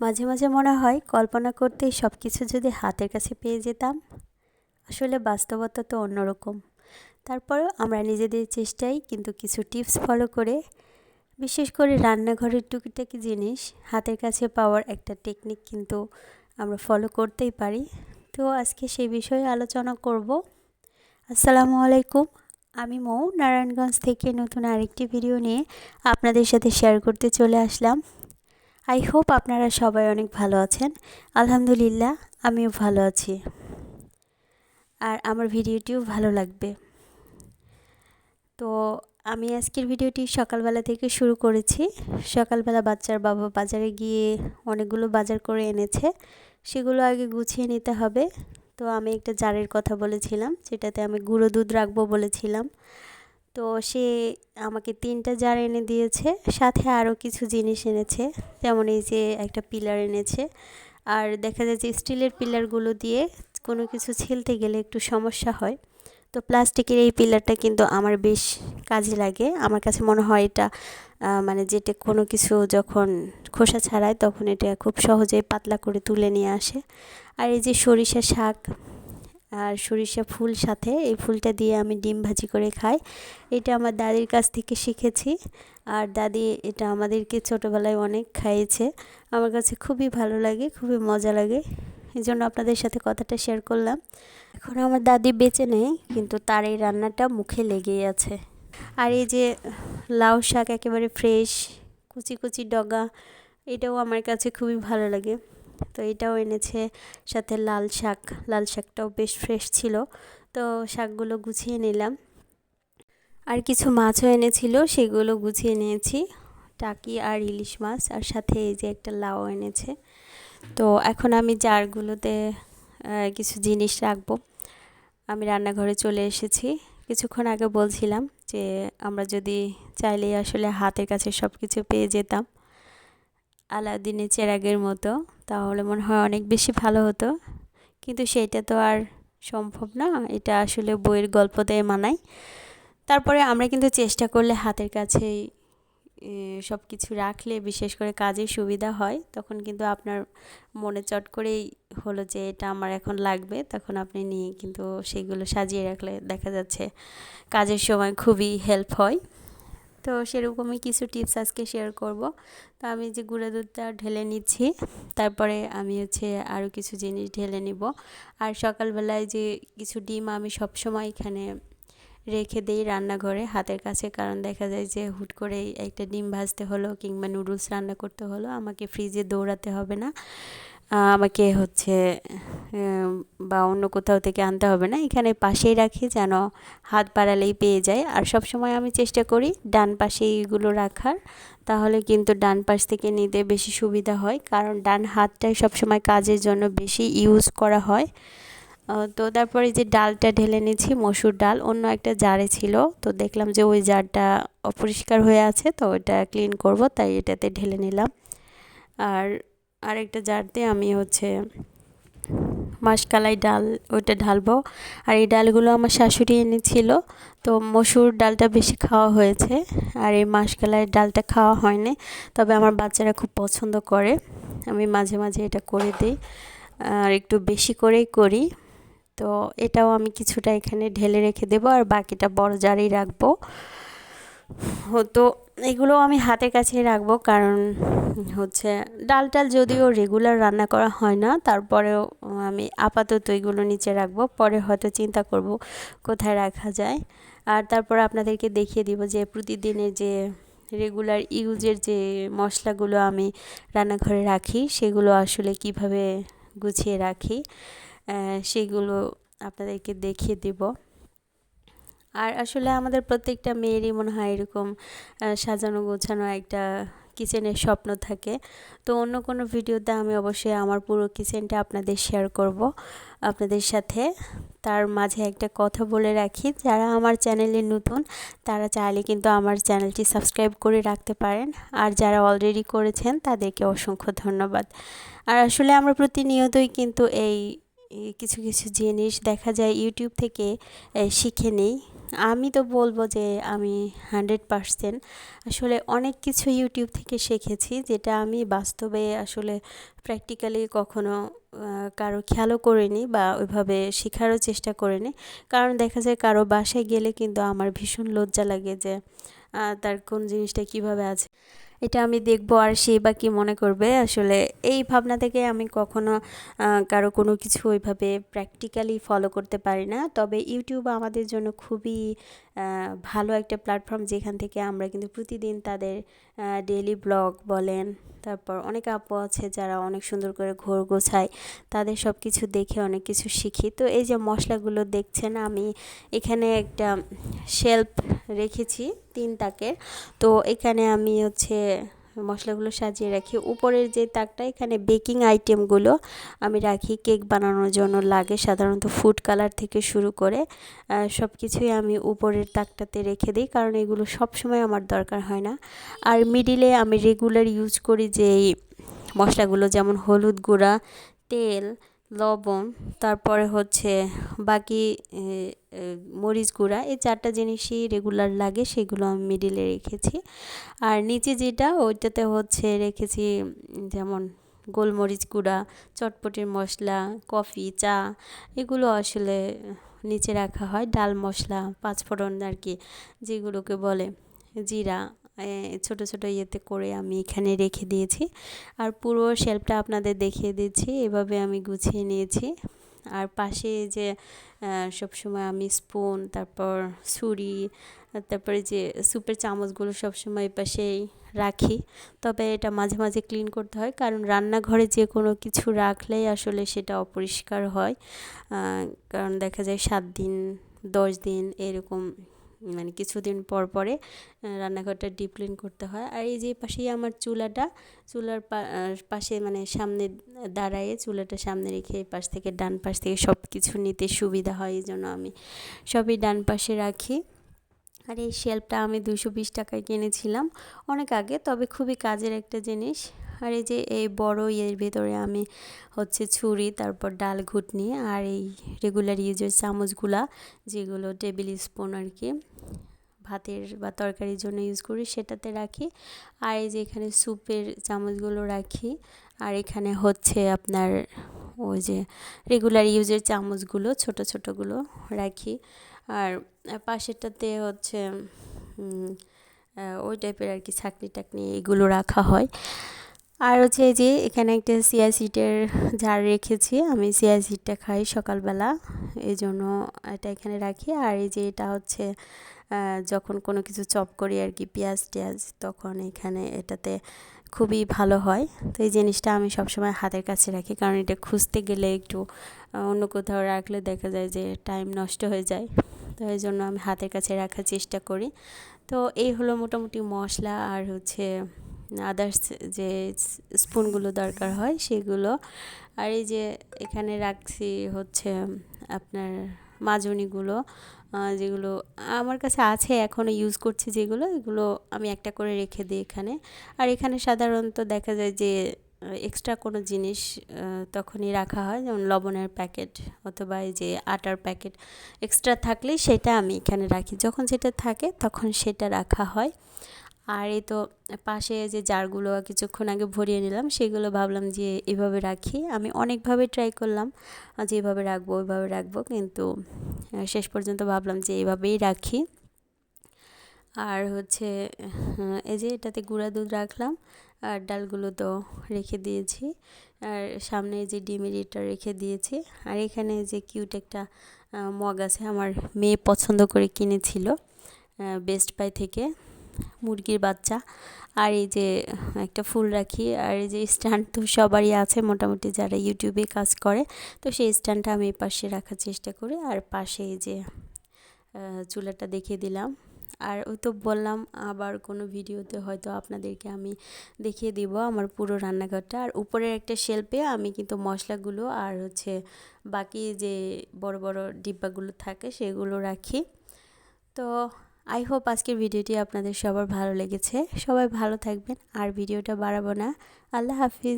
মাঝে মাঝে মনে হয় কল্পনা করতেই সব কিছু যদি হাতের কাছে পেয়ে যেতাম, আসলে বাস্তবতা তো অন্যরকম। তারপরেও আমরা নিজেদের চেষ্টায় কিন্তু কিছু টিপস ফলো করে, বিশেষ করে রান্নাঘরের টুকিটাকি জিনিস, হাতের কাছে পাওয়ার একটা টেকনিক কিন্তু আমরা ফলো করতেই পারি। তো আজকে সেই বিষয়ে আলোচনা করব। আসসালামু আলাইকুম, আমি মৌ, নারায়ণগঞ্জ থেকে নতুন আরেকটি ভিডিও নিয়ে আপনাদের সাথে শেয়ার করতে চলে আসলাম। আই হোপ আপনারা সবাই অনেক ভালো আছেন। আলহামদুলিল্লাহ, আমিও ভালো আছি। আর আমার ভিডিওটিও ভালো লাগবে। তো আমি আজকের ভিডিওটি সকালবেলা থেকে শুরু করেছি। সকালবেলা বাচ্চার বাবা বাজারে গিয়ে অনেকগুলো বাজার করে এনেছে। সেগুলো আগে গুছিয়ে নিতে হবে। তো আমি একটা জারের কথা বলেছিলাম, যেটাতে আমি গুঁড়ো দুধ রাখব বলেছিলাম। তো সে আমাকে তিনটা জার এনে দিয়েছে, সাথে আরও কিছু জিনিস এনেছে, যেমন এই যে একটা পিলার এনেছে। আর দেখা যায় যে স্টিলের পিলারগুলো দিয়ে কোনো কিছু ছিলতে গেলে একটু সমস্যা হয়। তো প্লাস্টিকের এই পিলারটা কিন্তু আমার বেশ কাজে লাগে। আমার কাছে মনে হয় এটা মানে যেটা কোনো কিছু যখন খোসা ছাড়ায় তখন এটা খুব সহজেই পাতলা করে তুলে নিয়ে আসে। আর এই যে সরিষা শাক আর সরিষা ফুল সাথে, এই ফুলটা দিয়ে আমি ডিম ভাজি করে খাই। এটা আমার দাদির কাছ থেকে শিখেছি। আর দাদি এটা আমাদেরকে ছোটোবেলায় অনেক খাইয়েছে। আমার কাছে খুবই ভালো লাগে, খুবই মজা লাগে। এই জন্য আপনাদের সাথে কথাটা শেয়ার করলাম। এখন আমার দাদি বেঁচে নেই, কিন্তু তার এই রান্নাটা মুখে লেগেই আছে। আর এই যে লাউ শাক একেবারে ফ্রেশ কুচি কুচি ডগা, এটাও আমার কাছে খুবই ভালো লাগে। তো এটাও এনেছে সাথে লাল শাক। লাল শাকটাও বেশ ফ্রেশ ছিল। তো শাকগুলো গুছিয়ে নিলাম। আর কিছু মাছও এনেছিল, সেগুলো গুছিয়ে নিয়েছি। টাকি আর ইলিশ মাছ, আর সাথে এই যে একটা লাউ এনেছে। তো এখন আমি জারগুলোতে কিছু জিনিস রাখব। আমি রান্নাঘরে চলে এসেছি। কিছুক্ষণ আগে বলছিলাম যে আমরা যদি চাইলেই আসলে হাতের কাছে সব কিছু পেয়ে যেতাম। আলাদিনের চেরাগের মতো, তাহলে মনে হয় অনেক বেশি ভালো হতো। কিন্তু সেটা তো আর সম্ভব না, এটা আসলে বইয়ের গল্প দিয়ে মানায়। তারপরে আমরা কিন্তু চেষ্টা করলে হাতের কাছেই সব কিছু রাখলে, বিশেষ করে কাজের সুবিধা হয়, তখন কিন্তু আপনার মনে চট করেই হলো যে এটা আমার এখন লাগবে, তখন আপনি নিয়ে কিন্তু সেইগুলো সাজিয়ে রাখলে দেখা যাচ্ছে কাজের সময় খুবই হেল্প হয়। তো সেরকমই কিছু টিপস আজকে শেয়ার করব। তো আমি যে গুঁড়ো দুধটা ঢেলে নিচ্ছি, তারপরে আমি হচ্ছে আরও কিছু জিনিস ঢেলে নিব। আর সকালবেলায় যে কিছু ডিম আমি সব সময় এখানে রেখে দিই রান্নাঘরে হাতের কাছে, কারণ দেখা যায় যে হুট করেই একটা ডিম ভাজতে হলো কিংবা নুডলস রান্না করতে হলো, আমাকে ফ্রিজে দৌড়াতে হবে না। আমাকে হচ্ছে বা অন্য কোথাও থেকে আনতে হবে না। এখানে পাশেই রাখি যেন হাত বাড়ালেই পেয়ে যায়। আর সব সময় আমি চেষ্টা করি ডান পাশে এইগুলো রাখার। তাহলে কিন্তু ডান পাশ থেকে নিতে বেশি সুবিধা হয়। কারণ ডান হাতটাই সবসময় কাজের জন্য বেশি ইউজ করা হয়। তো তারপরে যে ডালটা ঢেলে নিয়েছি, মসুর ডাল, অন্য একটা জারে ছিল। তো দেখলাম যে ওই জারটা অপরিষ্কার হয়ে আছে, তো ওইটা ক্লিন করব, তাই এটাতে ঢেলে নিলাম। আর আরেকটা জারতে আমি হচ্ছে মাসকালাই ডাল ওইটা ঢালবো। আর এই ডালগুলো আমার শাশুড়ি এনেছিল, তো মসুর ডালটা বেশি খাওয়া হয়েছে, আর এই মাসকালাই ডালটা খাওয়া হয়নি, তবে আমার বাচ্চারা খুব পছন্দ করে। আমি মাঝে মাঝে এটা করে দিই, আর একটু বেশি করেই করি। তো এটাও আমি কিছুটা এখানে ঢেলে রেখে দেবো, আর বাকিটা বড় জারেই রাখব। তো এগুলো আমি হাতের কাছেই রাখব, কারণ হচ্ছে ডাল টাল যদিও রেগুলার রান্না করা হয় না, তারপরেও আমি আপাতত এগুলো নিচে রাখব, পরে হয়তো চিন্তা করব কোথায় রাখা যায়। আর তারপর আপনাদেরকে দেখিয়ে দিব যে প্রতিদিনের যে রেগুলার ইউজের যে মশলাগুলো আমি রান্নাঘরে রাখি, সেগুলো আসলে কীভাবে গুছিয়ে রাখি সেগুলো আপনাদেরকে দেখিয়ে দিব। আর আসলে আমাদের প্রত্যেকটা মেয়েরই মনে হয় এরকম সাজানো গোছানো একটা কিচেনের স্বপ্ন থাকে। তো অন্য কোনো ভিডিওতে আমি অবশ্যই আমার পুরো কিচেনটা আপনাদের শেয়ার করব। আপনাদের সাথে তার মাঝে একটা কথা বলে রাখি, যারা আমার চ্যানেলে নতুন, তারা চাইলে কিন্তু আমার চ্যানেলটি সাবস্ক্রাইব করে রাখতে পারেন। আর যারা অলরেডি করেছেন, তাদেরকে অসংখ্য ধন্যবাদ। আর আসলে আমরা প্রতিনিয়তই কিন্তু এই কিছু কিছু জিনিস দেখা যায় ইউটিউব থেকে শিখে নিই। আমি তো বলব যে আমি হান্ড্রেড পারসেন্ট আসলে অনেক কিছু ইউটিউব থেকে শিখেছি, যেটা আমি বাস্তবে আসলে প্র্যাকটিক্যালি কখনো কারও খেয়ালও করিনি বা ওইভাবে শেখারও চেষ্টা করিনি। কারণ দেখা যায় কারও বাসায় গেলে কিন্তু আমার ভীষণ লজ্জা লাগে যে তার কোন জিনিসটা কীভাবে আছে। এটা আমি দেখব আর সে বা কী মনে করবে। আসলে এই ভাবনা থেকে আমি কখনো কারও কোনো কিছু ওইভাবে প্র্যাকটিক্যালি ফলো করতে পারি না। তবে ইউটিউব আমাদের জন্য খুবই ভালো একটা প্ল্যাটফর্ম যেখান থেকে আমরা কিন্তু প্রতিদিন তাদের ডেলি ব্লগ বলেন, তারপর অনেক আপু আছে যারা অনেক সুন্দর করে ঘোর গোছায়, তাদের সব কিছু দেখে অনেক কিছু শিখি। তো এই যে মশলাগুলো দেখছেন, আমি এখানে একটা শেল্ফ রেখেছি, তিন তাকের। তো এখানে আমি হচ্ছে মশলাগুলো সাজিয়ে রাখি। উপরের যে তাকটা, এখানে বেকিং আইটেমগুলো আমি রাখি। কেক বানানোর জন্য লাগে সাধারণত ফুড কালার থেকে শুরু করে সব কিছুই আমি উপরের তাকটাতে রেখে দিই কারণ এগুলো সব সময় আমার দরকার হয় না। আর মিডিলে আমি রেগুলার ইউজ করি যে মশলাগুলো যেমন হলুদ গুঁড়া, তেল লবণ, তারপরে হচ্ছে বাকি মরিচ গুঁড়া, এই চারটা জিনিসই রেগুলার লাগে, সেগুলো আমি মিডিলে রেখেছি। আর নিচে যেটা, ওইটাতে হচ্ছে রেখেছি, যেমন গোলমরিচ গুঁড়া, চটপটির মশলা, কফি, চা, এগুলো আসলে নিচে রাখা হয়। ডাল মশলা, পাঁচফোড়ন আর কি, যেগুলোকে বলে, জিরা ছোট ছোট ইয়েতে করে আমি এখানে রেখে দিয়েছি। আর পুরো শেলফটা আপনাদের দেখিয়ে দিচ্ছি, এভাবে আমি গুছিয়ে নিয়েছি। আর পাশে যে সবসময় আমি স্পুন তারপর ছুরি, তারপরে যে সুপের চামচগুলো সবসময় পাশেই রাখি। তবে এটা মাঝে মাঝে ক্লিন করতে হয়, কারণ রান্নাঘরে যে কোনো কিছু রাখলেই আসলে সেটা অপরিষ্কার হয়। কারণ দেখা যায় সাত দিন, দশ দিন এরকম মানে কিছুদিন পর পরে রান্নাঘরটা ডিপ ক্লিন করতে হয়। আর এই যে পাশেই আমার চুলাটা, চুলার পাশে মানে সামনে দাঁড়ায়ে চুলাটা সামনে রেখে পাশ থেকে ডান পাশ থেকে সব কিছু নিতে সুবিধা হয়, এই জন্য আমি সবই ডান পাশে রাখি। আর এই শেল্ফটা আমি দুশো বিশ টাকায় কিনেছিলাম অনেক আগে, তবে খুবই কাজের একটা জিনিস। আর এই যে এই বড় ইয়ের ভেতরে আমি হচ্ছে ছুরি, তারপর ডাল ঘুটনি আর এই রেগুলার ইউজের চামচগুলা যেগুলো টেবিল স্পুন আর কি, ভাতের বা তরকারির জন্য ইউজ করি সেটাতে রাখি। আর এই যে এখানে স্যুপের চামচগুলো রাখি আর এখানে হচ্ছে আপনার ওই যে রেগুলার ইউজের চামচগুলো, ছোট ছোটোগুলো রাখি। আর পাশেরটাতে হচ্ছে ওই টাইপের আর কি ছাকনি টাকনি এগুলো রাখা হয়। আর হচ্ছে যে এখানে একটা সিয়া সিটের ঝাড় রেখেছি, আমি সিয়া সিটটা খাই সকালবেলা এই জন্য এটা এখানে রাখি। আর এই যে এটা হচ্ছে যখন কোনো কিছু চপ করি আর কি, পেঁয়াজ টেয়াজ, তখন এখানে এটাতে খুবই ভালো হয়। তো এই জিনিসটা আমি সবসময় হাতের কাছে রাখি, কারণ এটা খুঁজতে গেলে একটু অন্য কোথাও রাখলে দেখা যায় যে টাইম নষ্ট হয়ে যায়। তো এই জন্য আমি হাতের কাছে রাখার চেষ্টা করি। তো এই হলো মোটামুটি মশলা আর হচ্ছে আদার্স যে স্পুনগুলো দরকার হয় সেগুলো। আর এই যে এখানে রাখছি হচ্ছে আপনার মাজনিগুলো যেগুলো আমার কাছে আছে এখনও ইউজ করছি যেগুলো, এগুলো আমি একটা করে রেখে দিই এখানে। আর এখানে সাধারণত দেখা যায় যে এক্সট্রা কোনো জিনিস তখনই রাখা হয়, যেমন লবণের প্যাকেট অথবা এই যে আটার প্যাকেট এক্সট্রা থাকলে সেটা আমি এখানে রাখি। যখন সেটা থাকে, তখন সেটা রাখা হয়। আর এই তো পাশে যে জারগুলো কিছুক্ষণ আগে ভরিয়ে নিলাম, সেগুলো ভাবলাম যে এভাবে রাখি। আমি অনেকভাবে ট্রাই করলাম, যে এভাবে রাখব, ওইভাবে রাখব, কিন্তু শেষ পর্যন্ত ভাবলাম যে এভাবেই রাখি। আর হচ্ছে এই যে এটাতে গুঁড়া দুধ রাখলাম, আর ডালগুলো তো রেখে দিয়েছি। আর সামনে যে ডিমের এটা রেখে দিয়েছি। আর এখানে যে কিউট একটা মগ আছে, আমার মেয়ে পছন্দ করে কিনেছিল বেস্ট বাই থেকে। মুরগির বাচ্চা। আর এই যে একটা ফুল রাখি, আর এই যে স্ট্যান্ড তো সবারই আছে মোটামুটি যারা ইউটিউবে কাজ করে। তো সেই স্ট্যান্ডটা আমি পাশে রাখার চেষ্টা করি। আর পাশে এই যে চুলাটা দেখিয়ে দিলাম। আর ওই তো বললাম আবার কোনো ভিডিওতে হয়তো আপনাদেরকে আমি দেখিয়ে দিব আমার পুরো রান্নাঘরটা। আর উপরের একটা শেল্পে আমি কিন্তু মশলাগুলো আর হচ্ছে বাকি যে বড় বড় ডিব্বাগুলো থাকে সেগুলো রাখি। তো আই হোপ আজকের ভিডিওটি আপনাদের সবার ভালো লেগেছে। সবাই ভালো থাকবেন, আর ভিডিওটা বাড়াবো না। আল্লাহ হাফিজ।